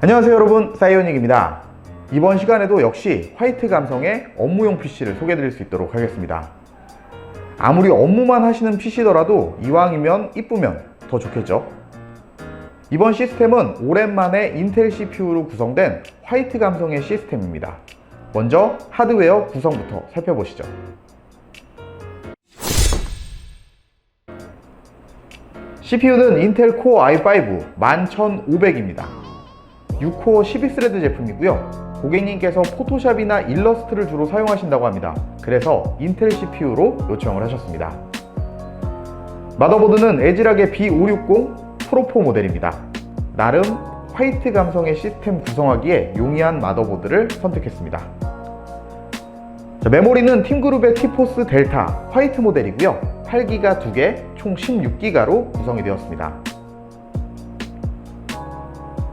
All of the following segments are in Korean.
안녕하세요 여러분. 사이오닉입니다. 이번 시간에도 역시 화이트 감성의 업무용 PC를 소개해 드릴 수 있도록 하겠습니다. 아무리 업무만 하시는 PC더라도 이왕이면 이쁘면 더 좋겠죠? 이번 시스템은 오랜만에 인텔 CPU로 구성된 화이트 감성의 시스템입니다. 먼저 하드웨어 구성부터 살펴보시죠. CPU는 인텔 코어 i5 11500입니다 6코어 12스레드 제품이고요. 고객님께서 포토샵이나 일러스트를 주로 사용하신다고 합니다. 그래서 인텔 CPU로 요청을 하셨습니다. 마더보드는 에지락의 B560 프로4 모델입니다. 나름 화이트 감성의 시스템 구성하기에 용이한 마더보드를 선택했습니다. 자, 메모리는 팀그룹의 티포스 델타 화이트 모델이고요. 8기가 2개, 총 16기가로 구성이 되었습니다.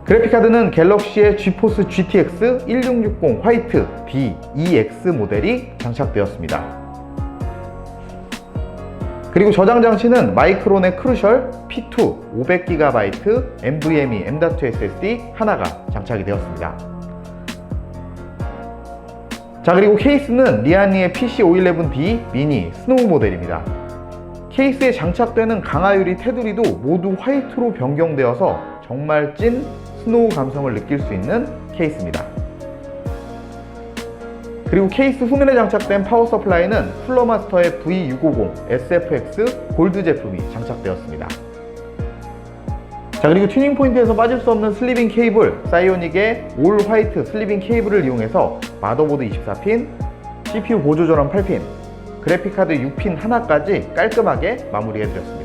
그래픽카드는 갤럭시의 지포스 GTX 1660 화이트 D2X 모델이 장착되었습니다. 그리고 저장 장치는 마이크론의 크루셜 P2 500GB NVMe M.2 SSD 하나가 장착이 되었습니다. 자 그리고 케이스는 리아니의 PC511D 미니 스노우 모델입니다. 케이스에 장착되는 강화유리 테두리도 모두 화이트로 변경되어서 정말 찐 스노우 감성을 느낄 수 있는 케이스입니다. 그리고 케이스 후면에 장착된 파워 서플라이는 쿨러마스터의 V650 SFX 골드 제품이 장착되었습니다. 자 그리고 튜닝 포인트에서 빠질 수 없는 슬리빙 케이블 사이오닉의 올 화이트 슬리빙 케이블을 이용해서 마더보드 24핀, CPU 보조 전원 8핀, 그래픽카드 6핀 하나까지 깔끔하게 마무리해드렸습니다.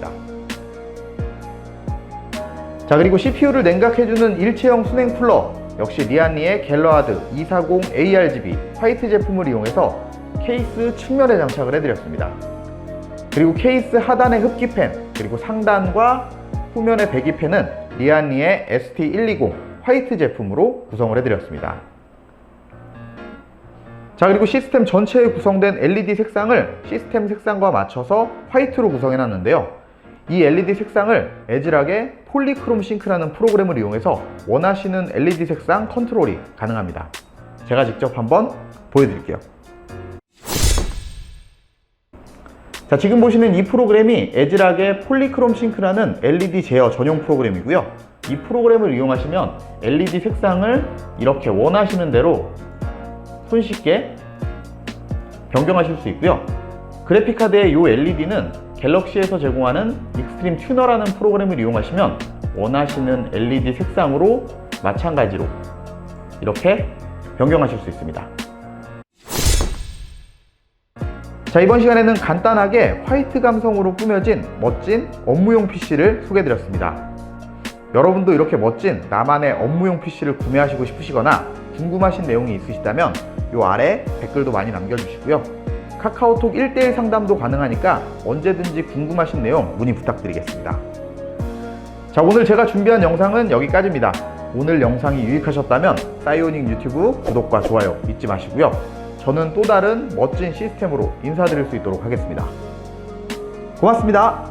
자 그리고 CPU를 냉각해주는 일체형 순행 쿨러 역시 리안리의 갤러하드 240 ARGB 화이트 제품을 이용해서 케이스 측면에 장착을 해드렸습니다. 그리고 케이스 하단의 흡기팬 그리고 상단과 후면의 배기팬은 리안리의 ST120 화이트 제품으로 구성을 해드렸습니다. 자 그리고 시스템 전체에 구성된 LED 색상을 시스템 색상과 맞춰서 화이트로 구성해 놨는데요. 이 LED 색상을 에즈락의 폴리크롬 싱크라는 프로그램을 이용해서 원하시는 LED 색상 컨트롤이 가능합니다. 제가 직접 한번 보여드릴게요. 자, 지금 보시는 이 프로그램이 에즈락의 폴리크롬 싱크라는 LED 제어 전용 프로그램이고요. 이 프로그램을 이용하시면 LED 색상을 이렇게 원하시는 대로 손쉽게 변경하실 수 있고요. 그래픽카드의 이 LED는 갤럭시에서 제공하는 익스트림 튜너라는 프로그램을 이용하시면 원하시는 LED 색상으로 마찬가지로 이렇게 변경하실 수 있습니다. 자, 이번 시간에는 간단하게 화이트 감성으로 꾸며진 멋진 업무용 PC를 소개해드렸습니다. 여러분도 이렇게 멋진 나만의 업무용 PC를 구매하시고 싶으시거나 궁금하신 내용이 있으시다면 이 아래 댓글도 많이 남겨주시고요. 카카오톡 1대1 상담도 가능하니까 언제든지 궁금하신 내용 문의 부탁드리겠습니다. 자, 오늘 제가 준비한 영상은 여기까지입니다. 오늘 영상이 유익하셨다면 사이오닉 유튜브 구독과 좋아요 잊지 마시고요. 저는 또 다른 멋진 시스템으로 인사드릴 수 있도록 하겠습니다. 고맙습니다.